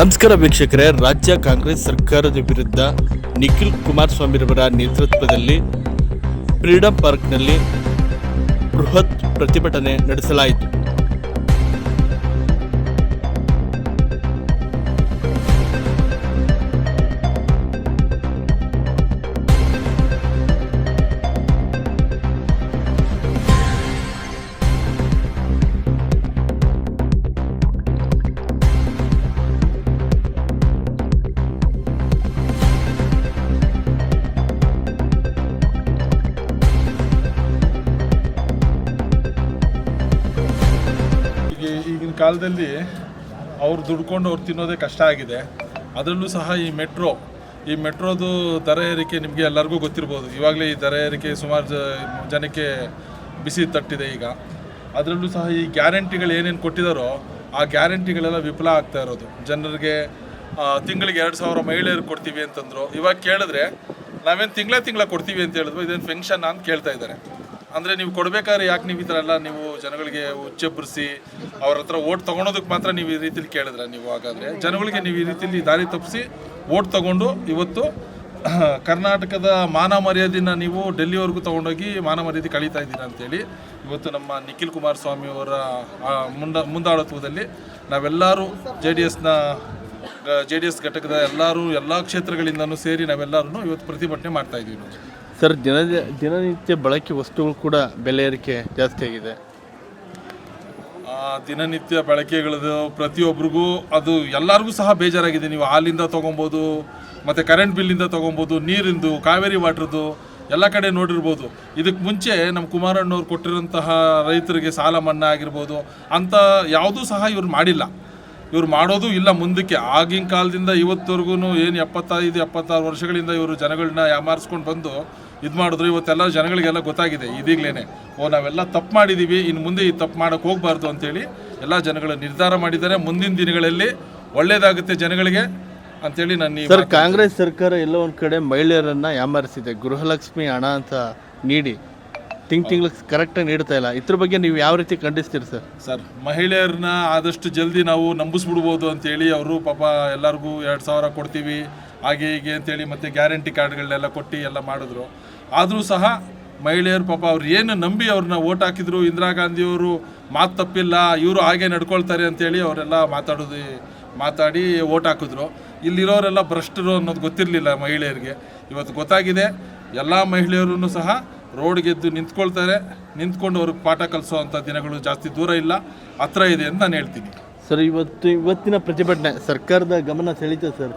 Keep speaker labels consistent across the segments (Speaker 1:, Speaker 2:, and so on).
Speaker 1: ನಮಸ್ಕಾರ ವೀಕ್ಷಕರೇ ರಾಜ್ಯ ಕಾಂಗ್ರೆಸ್ ಸರ್ಕಾರದ ವಿರುದ್ಧ ನಿಖಿಲ್ ಕುಮಾರಸ್ವಾಮಿರವರ ನೇತೃತ್ವದಲ್ಲಿ ಫ್ರೀಡಂ ಪಾರ್ಕ್ನಲ್ಲಿ ಬೃಹತ್ ಪ್ರತಿಭಟನೆ ನಡೆಸಲಾಯಿತು.
Speaker 2: ಈಗಿನ ಕಾಲದಲ್ಲಿ ಅವ್ರು ದುಡ್ಕೊಂಡು ಅವ್ರು ತಿನ್ನೋದೇ ಕಷ್ಟ ಆಗಿದೆ. ಅದರಲ್ಲೂ ಸಹ ಈ ಮೆಟ್ರೋ, ಈ ಮೆಟ್ರೋದು ದರ ಏರಿಕೆ ನಿಮಗೆ ಎಲ್ಲರಿಗೂ ಗೊತ್ತಿರ್ಬೋದು. ಇವಾಗಲೇ ಈ ದರ ಏರಿಕೆ ಸುಮಾರು ಜನಕ್ಕೆ ಬಿಸಿ ತಟ್ಟಿದೆ ಈಗ. ಅದರಲ್ಲೂ ಸಹ ಈ ಗ್ಯಾರಂಟಿಗಳು ಏನೇನು ಕೊಟ್ಟಿದ್ದಾರೋ ಆ ಗ್ಯಾರಂಟಿಗಳೆಲ್ಲ ವಿಫಲ ಆಗ್ತಾ ಇರೋದು. ಜನರಿಗೆ ತಿಂಗಳಿಗೆ ಎರಡು ಸಾವಿರ ಮಹಿಳೆಯರು ಕೊಡ್ತೀವಿ ಅಂತಂದರು. ಇವಾಗ ಕೇಳಿದ್ರೆ ನಾವೇನು ತಿಂಗಳ ತಿಂಗಳ ಕೊಡ್ತೀವಿ ಅಂತ ಹೇಳಿದ್ವು. ಇದೇನು ಫೆನ್ಷನ್ ಅಂತ ಕೇಳ್ತಾ ಇದ್ದಾರೆ. ಅಂದರೆ ನೀವು ಕೊಡಬೇಕಾದ್ರೆ ಯಾಕೆ ನೀವು ಈ ಥರ ಎಲ್ಲ ನೀವು ಜನಗಳಿಗೆ ಉಚ್ಚೆಬ್ಬರಿಸಿ ಅವ್ರ ಹತ್ರ ಓಟ್ ತೊಗೊಳೋದಕ್ಕೆ ಮಾತ್ರ ನೀವು ಈ ರೀತಿಲಿ ಕೇಳಿದ್ರೆ ನೀವು ಹಾಗಾದರೆ. ಜನಗಳಿಗೆ ನೀವು ಈ ರೀತಿಲಿ ದಾರಿ ತಪ್ಪಿಸಿ ಓಟ್ ತಗೊಂಡು ಇವತ್ತು ಕರ್ನಾಟಕದ ಮಾನ ಮರ್ಯಾದೆನ ನೀವು ಡೆಲ್ಲಿವರೆಗೂ ತೊಗೊಂಡೋಗಿ ಮಾನ ಮರ್ಯಾದೆ ಕಳೀತಾ ಇದ್ದೀರಾ ಅಂತೇಳಿ ಇವತ್ತು ನಮ್ಮ ನಿಖಿಲ್ ಕುಮಾರಸ್ವಾಮಿ ಅವರ ಮುಂದ, ಮುಂದಾಳತ್ವದಲ್ಲಿ ನಾವೆಲ್ಲರೂ ಜೆ ಡಿ ಎಸ್ನ ಜೆ ಡಿ ಎಸ್ ಘಟಕದ ಎಲ್ಲರೂ ಎಲ್ಲ ಕ್ಷೇತ್ರಗಳಿಂದನೂ ಸೇರಿ ನಾವೆಲ್ಲರೂ ಇವತ್ತು ಪ್ರತಿಭಟನೆ ಮಾಡ್ತಾ ಇದ್ದೀವಿ
Speaker 1: ಸರ್, ದಿನ ದಿನನಿತ್ಯ ಬಳಕೆ ವಸ್ತುಗಳು ಕೂಡ ಬೆಲೆ ಏರಿಕೆ ಜಾಸ್ತಿ ಆಗಿದೆ.
Speaker 2: ದಿನನಿತ್ಯ ಬಳಕೆಗಳದು ಪ್ರತಿಯೊಬ್ಬರಿಗೂ ಅದು ಎಲ್ಲರಿಗೂ ಸಹ ಬೇಜಾರಾಗಿದೆ. ನೀವು ಹಾಲಿಂದ ತೊಗೊಬೋದು, ಮತ್ತು ಕರೆಂಟ್ ಬಿಲ್ಲಿಂದ ತೊಗೊಬೋದು, ನೀರಿಂದು, ಕಾವೇರಿ ವಾಟ್ರದ್ದು ಎಲ್ಲ ಕಡೆ ನೋಡಿರ್ಬೋದು. ಇದಕ್ಕೆ ಮುಂಚೆ ನಮ್ಮ ಕುಮಾರಣ್ಣವ್ರು ಕೊಟ್ಟಿರುವಂತಹ ರೈತರಿಗೆ ಸಾಲ ಮನ್ನಾ ಆಗಿರ್ಬೋದು, ಅಂತ ಯಾವುದೂ ಸಹ ಇವ್ರು ಮಾಡಿಲ್ಲ. ಇವ್ರು ಮಾಡೋದು ಇಲ್ಲ ಮುಂದಕ್ಕೆ. ಆಗಿನ ಕಾಲದಿಂದ ಇವತ್ತವರೆಗೂ ಏನು ಎಪ್ಪತ್ತೈದು ಎಪ್ಪತ್ತಾರು ವರ್ಷಗಳಿಂದ ಇವರು ಜನಗಳನ್ನ ಯಾಮಾರಿಸ್ಕೊಂಡು ಬಂದು ಇದು ಮಾಡಿದ್ರು. ಇವತ್ತೆಲ್ಲ ಜನಗಳಿಗೆಲ್ಲ ಗೊತ್ತಾಗಿದೆ ಇದೀಗ್ಲೇ ಓ ನಾವೆಲ್ಲ ತಪ್ಪು ಮಾಡಿದ್ದೀವಿ ಇನ್ನು ಮುಂದೆ ಈ ತಪ್ಪು ಮಾಡೋಕ್ಕೆ ಹೋಗಬಾರ್ದು ಅಂತೇಳಿ ಎಲ್ಲ ಜನಗಳು ನಿರ್ಧಾರ ಮಾಡಿದ್ದಾರೆ. ಮುಂದಿನ ದಿನಗಳಲ್ಲಿ ಒಳ್ಳೇದಾಗುತ್ತೆ ಜನಗಳಿಗೆ ಅಂತೇಳಿ ನಾನು
Speaker 1: ಸರ್ ಕಾಂಗ್ರೆಸ್ ಸರ್ಕಾರ ಎಲ್ಲೋ ಒಂದು ಕಡೆ ಮಹಿಳೆಯರನ್ನು ಯಾಮಾರಿಸಿದೆ. ಗೃಹಲಕ್ಷ್ಮಿ ಹಣ ಅಂತ ನೀಡಿ. ತಿಂಗ್ ತಿಂಗ್ಳಿಗೆ ಕರೆಕ್ಟಾಗಿ ನೀಡ್ತಾ ಇಲ್ಲ. ಇದ್ರ ಬಗ್ಗೆ ನೀವು ಯಾವ ರೀತಿ ಖಂಡಿಸ್ತೀರಿ ಸರ್?
Speaker 2: ಸರ್ ಮಹಿಳೆಯರನ್ನ ಆದಷ್ಟು ಜಲ್ದಿ ನಾವು ನಂಬಿಸ್ಬಿಡ್ಬೋದು ಅಂತೇಳಿ ಅವರು ಪಾಪ ಎಲ್ಲರಿಗೂ ಎರಡು ಸಾವಿರ ಕೊಡ್ತೀವಿ. ಹಾಗೆ ಹೀಗೆ ಅಂತೇಳಿ ಮತ್ತೆ ಗ್ಯಾರಂಟಿ ಕಾರ್ಡ್ಗಳನ್ನೆಲ್ಲ ಕೊಟ್ಟು ಎಲ್ಲ ಮಾಡಿದ್ರು. ಆದರೂ ಸಹ ಮಹಿಳೆಯರು ಪಾಪ ಅವ್ರು ಏನು ನಂಬಿ ಅವ್ರನ್ನ ಓಟ್ ಹಾಕಿದ್ರು ಇಂದಿರಾ ಗಾಂಧಿಯವರು ಮಾತು ತಪ್ಪಿಲ್ಲ ಇವರು ಹಾಗೆ ನಡ್ಕೊಳ್ತಾರೆ ಅಂತೇಳಿ ಅವರೆಲ್ಲ ಮಾತಾಡೋದು ಮಾತಾಡಿ ಓಟ್ ಹಾಕಿದ್ರು. ಇಲ್ಲಿರೋರೆಲ್ಲ ಭ್ರಷ್ಟರು ಅನ್ನೋದು ಗೊತ್ತಿರಲಿಲ್ಲ ಮಹಿಳೆಯರಿಗೆ. ಇವತ್ತು ಗೊತ್ತಾಗಿದೆ ಎಲ್ಲ ಮಹಿಳೆಯರೂ ಸಹ ರೋಡ್ಗೆದ್ದು ನಿಂತ್ಕೊಳ್ತಾರೆ ನಿಂತ್ಕೊಂಡು ಅವ್ರಿಗೆ ಪಾಠ ಕಲಿಸೋ ಅಂಥ ದಿನಗಳು ಜಾಸ್ತಿ ದೂರ ಇಲ್ಲ. ಹತ್ರ ಇದೆ ಅಂತ ನಾನು ಹೇಳ್ತೀನಿ.
Speaker 1: ಸರ್ ಇವತ್ತು ಇವತ್ತಿನ ಪ್ರತಿಭಟನೆ ಸರ್ಕಾರದ ಗಮನ ಸೆಳೀತದೆ ಸರ್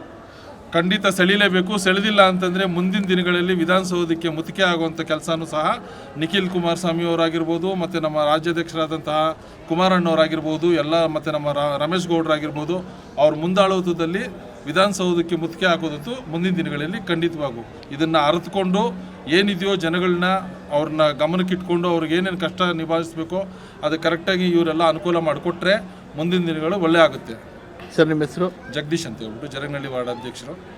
Speaker 2: ಖಂಡಿತ ಸೆಳೀಲೇಬೇಕು. ಸೆಳೆದಿಲ್ಲ ಅಂತಂದರೆ ಮುಂದಿನ ದಿನಗಳಲ್ಲಿ ವಿಧಾನಸೌಧಕ್ಕೆ ಮುತಿಕೆ ಆಗುವಂಥ ಕೆಲಸನೂ ಸಹ ನಿಖಿಲ್ ಕುಮಾರಸ್ವಾಮಿ ಅವರಾಗಿರ್ಬೋದು ಮತ್ತು ನಮ್ಮ ರಾಜ್ಯಾಧ್ಯಕ್ಷರಾದಂತಹ ಕುಮಾರಣ್ಣವರಾಗಿರ್ಬೋದು ಎಲ್ಲ ಮತ್ತು ನಮ್ಮ ರಾ ರಮೇಶ್ ಗೌಡ್ರಾಗಿರ್ಬೋದು ಅವ್ರ ಮುಂದಾಳತ್ವದಲ್ಲಿ ವಿಧಾನಸೌಧಕ್ಕೆ ಮುತ್ತಿಗೆ ಹಾಕೋದಂತೂ ಮುಂದಿನ ದಿನಗಳಲ್ಲಿ ಖಂಡಿತವಾಗೂ. ಇದನ್ನು ಅರಿತುಕೊಂಡು ಏನಿದೆಯೋ ಜನಗಳನ್ನ ಅವ್ರನ್ನ ಗಮನಕ್ಕಿಟ್ಕೊಂಡು ಅವ್ರಿಗೆ ಏನೇನು ಕಷ್ಟ ನಿಭಾಯಿಸಬೇಕೋ ಅದು ಕರೆಕ್ಟಾಗಿ ಇವರೆಲ್ಲ ಅನುಕೂಲ ಮಾಡಿಕೊಟ್ರೆ ಮುಂದಿನ ದಿನಗಳು ಒಳ್ಳೆ ಆಗುತ್ತೆ.
Speaker 1: ಸರ್ ನಿಮ್ಮ ಹೆಸರು?
Speaker 2: ಜಗದೀಶ್ ಅಂತ ಹೇಳ್ಬಿಟ್ಟು ಜರಗನಹಳ್ಳಿ ವಾರ್ಡ್ ಅಧ್ಯಕ್ಷರು.